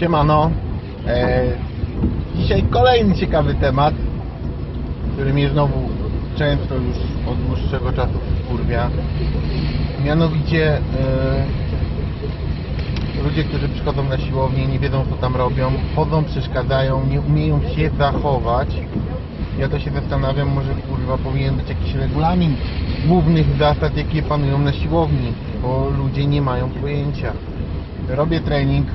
Siemano. E, dzisiaj kolejny ciekawy temat, który mnie znowu często już od dłuższego czasu wkurwia. Mianowicie e, ludzie, którzy przychodzą na siłownię, nie wiedzą co tam robią, chodzą, przeszkadzają, nie umieją się zachować. Ja to się zastanawiam, może kurwa powinien być jakiś regulamin głównych zasad, jakie panują na siłowni, bo ludzie nie mają pojęcia. Robię trening,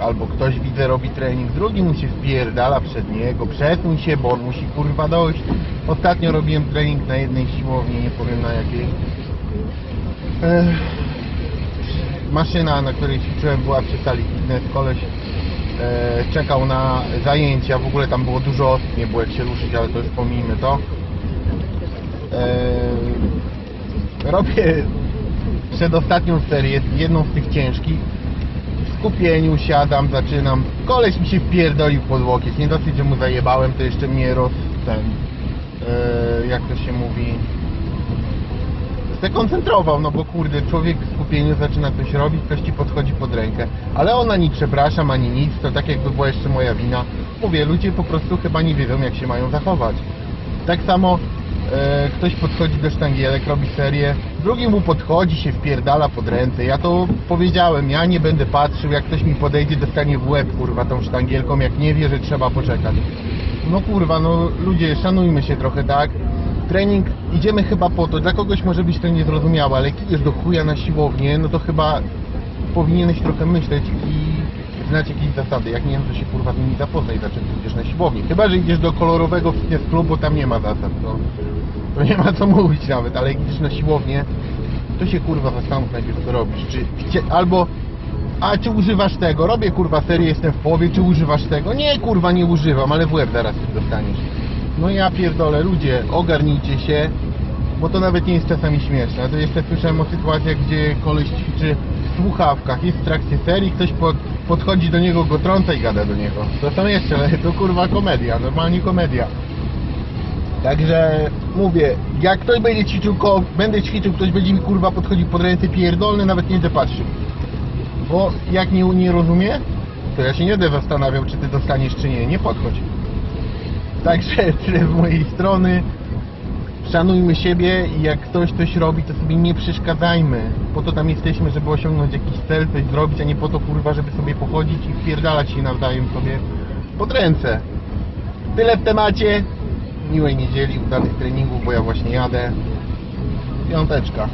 albo ktoś widzę robi trening, drugi mu się wpierdala przed niego, przesuń się, bo on musi kurwa dojść. Ostatnio robiłem trening na jednej siłowni, nie powiem na jakiej. Ech, maszyna, na której ćwiczyłem była przy sali fitness, koleś e, czekał na zajęcia, w ogóle tam było dużo osób, nie było jak się ruszyć, ale to już pomijmy to. E, robię przedostatnią serię, jedną z tych ciężkich. W skupieniu siadam, zaczynam. Koleś mi się wpierdolił pod łokieć. Nie dosyć, że mu zajebałem, to jeszcze mnie roz... ten... E, jak to się mówi... Zdekoncentrował, no bo kurde, człowiek w skupieniu zaczyna coś robić, ktoś ci podchodzi pod rękę. Ale on ani przepraszam, ani nic, to tak jakby była jeszcze moja wina. Mówię, ludzie po prostu chyba nie wiedzą, jak się mają zachować. Tak samo ktoś podchodzi do sztangielek, robi serię, drugi mu podchodzi, się wpierdala pod ręce. Ja to powiedziałem, ja nie będę patrzył, jak ktoś mi podejdzie, dostanie w łeb, kurwa, tą sztangielką, jak nie wie, że trzeba poczekać. No kurwa, no ludzie, szanujmy się trochę, tak? Trening, idziemy chyba po to, dla kogoś może być to niezrozumiałe, ale jak idziesz do chuja na siłownię, no to chyba powinieneś trochę myśleć i znać jakieś zasady. Jak nie wiem, to się kurwa z nimi zapoznaj, dlaczego idziesz na siłownię. Chyba, że idziesz do kolorowego fitness klubu, tam nie ma zasad, to, to nie ma co mówić nawet, ale jak idziesz na siłownię, to się kurwa zastanów najpierw co robisz. Czy albo a czy używasz tego? Robię kurwa serię, jestem w połowie, czy używasz tego? Nie kurwa nie używam, ale w łeb zaraz dostaniesz. No ja pierdolę, ludzie, ogarnijcie się, bo to nawet nie jest czasami śmieszne. A to jeszcze słyszałem o sytuacjach, gdzie koleś ćwiczy w słuchawkach, jest w trakcie serii, ktoś pod, podchodzi do niego, go trąca i gada do niego. To są jeszcze, to kurwa komedia, normalnie komedia. Także mówię, jak ktoś będzie ćwiczył, ko- będę ćwiczył, ktoś będzie mi kurwa podchodził pod ręce pierdolny, nawet nie będę patrzył. Bo jak nie, nie rozumie, to ja się nie będę zastanawiał, czy ty dostaniesz, czy nie. Nie podchodź. Także tyle z mojej strony. Szanujmy siebie i jak ktoś coś robi, to sobie nie przeszkadzajmy. Po to tam jesteśmy, żeby osiągnąć jakiś cel, coś zrobić, a nie po to kurwa, żeby sobie pochodzić i wpierdalać się nawzajem sobie pod ręce. Tyle w temacie. Miłej niedzieli, udanych treningów, bo ja właśnie jadę. Piąteczka.